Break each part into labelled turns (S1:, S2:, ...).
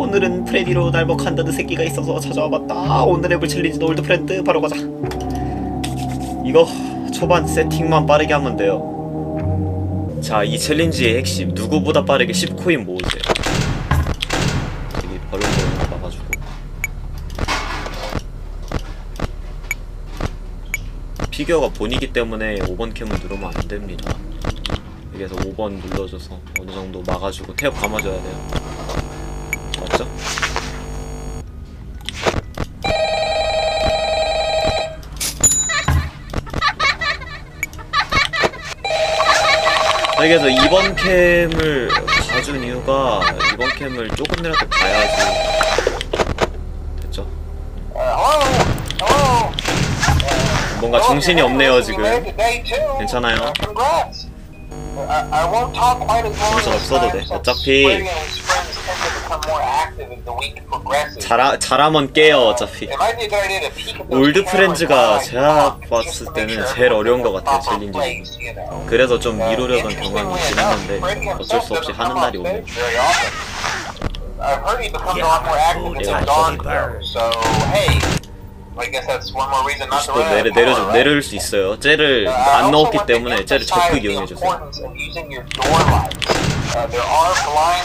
S1: 오늘은 프레디로 날 먹한다는 새끼가 있어서 찾아와봤다. 오늘의 볼 챌린지도 올드 프렌드 바로 가자. 이거 초반 세팅만 빠르게 하면 돼요. 자 이 챌린지의 핵심 누구보다 빠르게 10코인 모으세요. 여기 거는 막아주고. 피규어가 본이기 때문에 5번 캠을 누르면 안 됩니다. 여기서 5번 눌러줘서 어느 정도 막아주고 태엽 감아줘야 돼요 맞죠? 자, 그래서 이번 캠을 봐준 이유가 이번 캠을 조금이라도 봐야지 됐죠? 뭔가 정신이 없네요 지금 괜찮아요
S2: 정신 없어도 돼. 어차피
S1: 잘하, 잘하면 깨요 어차피 올드 프렌즈가 제가 봤을 때는 제일 어려운 것 같아요 챌린지 중에 그래서 좀 미루려던 경향이 있긴 했는데 어쩔 수 없이 하는 날이 오네
S2: I've heard he becomes a lot more active until dawn though. So hey, I guess that's one more reason not to
S1: 또
S2: run
S1: 내려,
S2: it
S1: 내려,
S2: anymore,
S1: 내릴 수 있어요 쟤를?
S2: Uh, I
S1: 안 넣었기 때문에 쟤를 적극 이용해 주세요.
S2: Uh, there are blind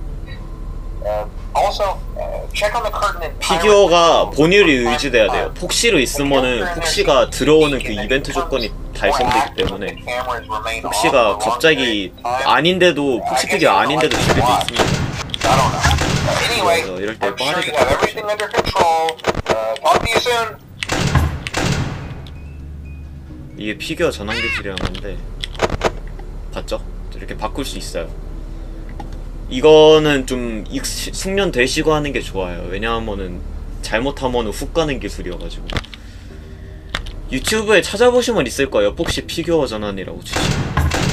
S1: 피규어가 본율이 의지돼야 돼요. 폭시로 있으면은 폭시가 들어오는 그 이벤트 조건이 달성되기 때문에 폭시가 갑자기 아닌데도 폭시 피규어 아닌데도 준비돼 있습니다. 그래서 이럴 때 빠르게.
S2: Uh.
S1: 이게 피규어 전환 기술이라는 건데 봤죠? 이렇게 바꿀 수 있어요 이거는 좀 익- 숙련 되시고 하는 게 좋아요. 왜냐하면은 잘못하면 훅 가는 기술이어가지고. 유튜브에 찾아보시면 있을 거예요. 폭시 피규어 전환이라고 치시면.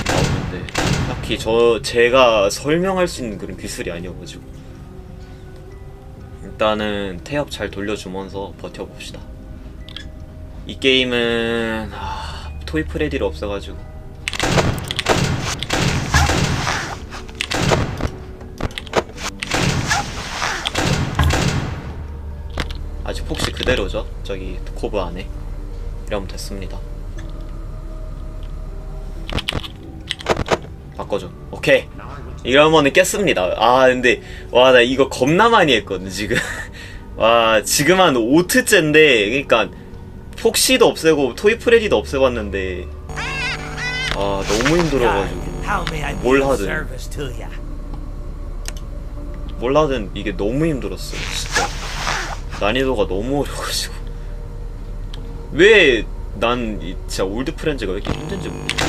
S1: 나오는데. 딱히 저 제가 설명할 수 있는 그런 기술이 아니어가지고. 일단은 태엽 잘 돌려주면서 버텨봅시다. 이 게임은 아, 토이 프레디를 없어가지고 그대로죠. 저기 코브 안에. 이러면 됐습니다. 바꿔줘. 오케이. 이러면은 깼습니다. 아 근데 와 나 이거 겁나 많이 했거든 지금. 와 지금 한 5트째인데 그니까 폭시도 없애고 토이 프레디도 없애봤는데. 아 너무 힘들어가지고. 뭘 하든.
S3: ya?
S1: 몰라든 이게 너무 힘들었어요 진짜 난이도가 너무 어려워가지고. 왜 난 진짜 올드 프렌즈가 왜 이렇게 힘든지 모르겠어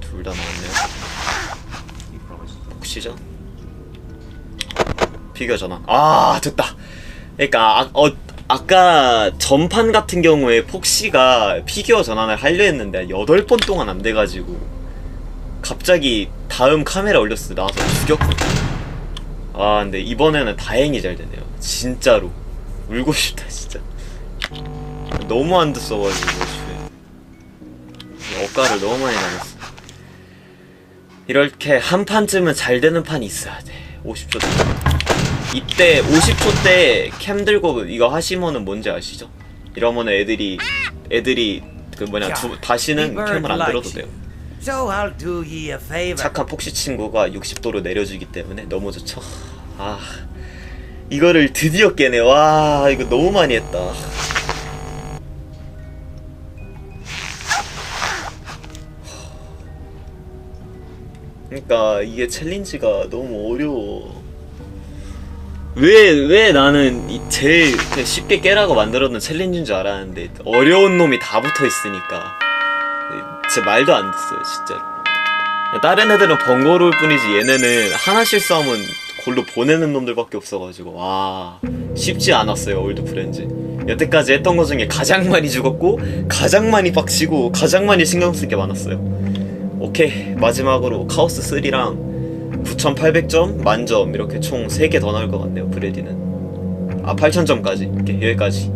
S1: 둘다 나왔네요. 혹시죠? 피규어 전환. 아 됐다. 그러니까 아, 어, 아까 전판 같은 경우에 폭시가 피규어 전환을 하려 했는데 한 8번 동안 안 돼가지고 갑자기 다음 카메라 올렸을 때 나와서 죽였거든. 아 근데 이번에는 다행히 잘 되네요. 진짜로 울고 싶다 진짜. 너무 안 됐어가지고 애초에 억가를 너무 많이 당했어. 이렇게 한 판쯤은 잘 되는 판이 있어야 돼. 50초 때. 이때 50초 때 캠 들고 이거 하시면은 뭔지 아시죠? 이러면은 애들이 애들이 그 뭐냐 두, 다시는 캠을 안 들어도 돼요.
S3: So I'll do ye a favor.
S1: 착한 폭시 친구가 60도로 내려주기 때문에 너무 좋죠. 아 이거를 드디어 깨네. 와 이거 너무 많이 했다. 그러니까 이게 챌린지가 너무 어려워. 왜, 왜 나는 이 제일 쉽게 깨라고 만들었는 챌린지인 줄 알았는데 어려운 놈이 다 붙어 있으니까 진짜 말도 안 됐어요 진짜 다른 애들은 번거로울 뿐이지 얘네는 하나 실수하면 골로 보내는 놈들밖에 없어가지고 와 쉽지 않았어요 올드 프렌즈. 여태까지 했던 것 중에 가장 많이 죽었고 가장 많이 빡치고 가장 많이 신경 쓸게 많았어요. 오케이 마지막으로 카오스 3랑 9800점 만점 이렇게 총 3개 더 나올 것 같네요 브레디는. 아 8000점까지 이렇게 여기까지